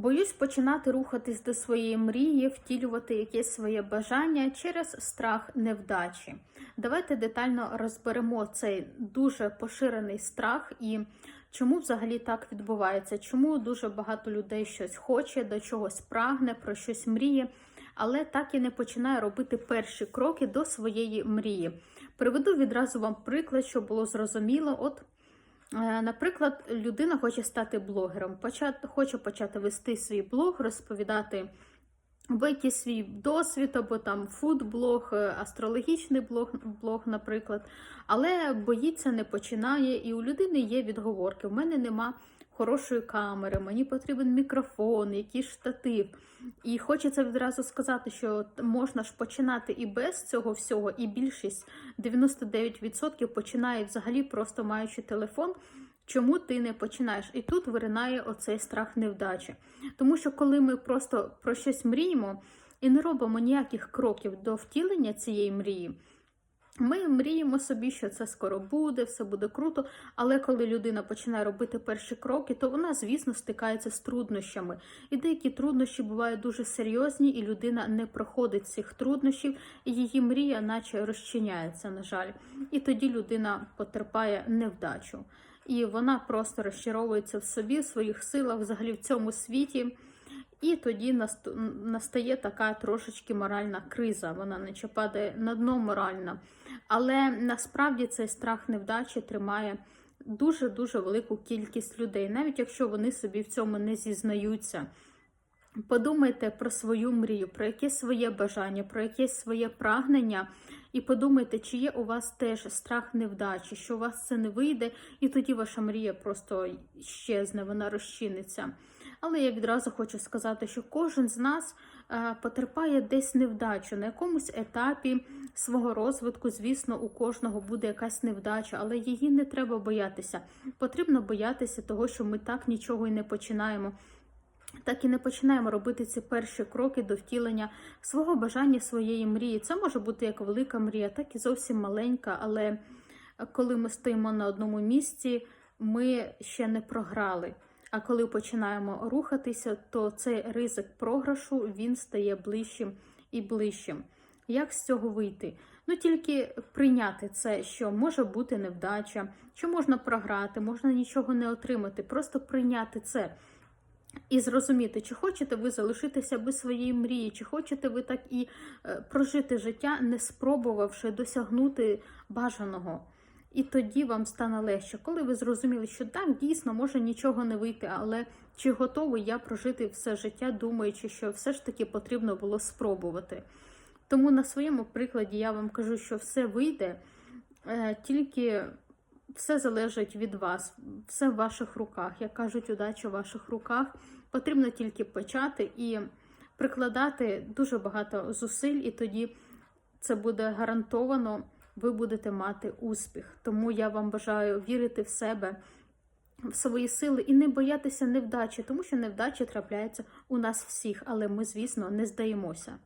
Боюсь починати рухатись до своєї мрії, втілювати якесь своє бажання через страх невдачі. Давайте детально розберемо цей дуже поширений страх і чому взагалі так відбувається, чому дуже багато людей щось хоче, до чогось прагне, про щось мріє, але так і не починає робити перші кроки до своєї мрії. Приведу відразу вам приклад, щоб було зрозуміло. От Наприклад, людина хоче стати блогером, почати, хоче почати вести свій блог, розповідати або якийсь свій досвід, або там фуд-блог, е, астрологічний блог, блог, наприклад, але боїться, не починає, і у людини є відговорки. У мене нема хорошої камери, мені потрібен мікрофон, якийсь штатив. І хочеться відразу сказати, що можна ж починати і без цього всього, і більшість 99% починає взагалі просто маючи телефон. Чому ти не починаєш? І тут виринає оцей страх невдачі. Тому що коли ми просто про щось мріємо і не робимо ніяких кроків до втілення цієї мрії, ми мріємо собі, що це скоро буде, все буде круто. Але коли людина починає робити перші кроки, то вона, звісно, стикається з труднощами. І деякі труднощі бувають дуже серйозні, і людина не проходить цих труднощів, і її мрія, наче розчиняється, на жаль. І тоді людина потерпає невдачу. І вона просто розчаровується в собі, в своїх силах, взагалі в цьому світі. І тоді настає така трошечки моральна криза. Вона наче падає на дно морально. Але насправді цей страх невдачі тримає дуже-дуже велику кількість людей, навіть якщо вони собі в цьому не зізнаються. Подумайте про свою мрію, про якесь своє бажання, про якесь своє прагнення, і подумайте, чи є у вас теж страх невдачі, що у вас це не вийде, і тоді ваша мрія просто щезне, вона розчиниться. Але я відразу хочу сказати, що кожен з нас е, потерпає десь невдачу на якомусь етапі свого розвитку. Звісно, у кожного буде якась невдача, але її не треба боятися. Потрібно боятися того, що ми так нічого і не починаємо. Так і не починаємо робити ці перші кроки до втілення свого бажання, своєї мрії. Це може бути як велика мрія, так і зовсім маленька. Але коли ми стоїмо на одному місці, ми ще не програли. А коли починаємо рухатися, то цей ризик програшу він стає ближчим і ближчим. Як з цього вийти? Ну тільки прийняти це, що може бути невдача, що можна програти, можна нічого не отримати, просто прийняти це. І зрозуміти, чи хочете ви залишитися без своєї мрії, чи хочете ви так і е, прожити життя, не спробувавши досягнути бажаного. І тоді вам стане легше, коли ви зрозуміли, що так, дійсно може нічого не вийти, але чи готовий я прожити все життя, думаючи, що все ж таки потрібно було спробувати. Тому на своєму прикладі я вам кажу, що все вийде, е, тільки все залежить від вас, все в ваших руках. Як кажуть, удача в ваших руках. Потрібно тільки почати і прикладати дуже багато зусиль, і тоді це буде гарантовано, ви будете мати успіх. Тому я вам бажаю вірити в себе, в свої сили і не боятися невдачі, тому що невдачі трапляються у нас всіх, але ми, звісно, не здаємося.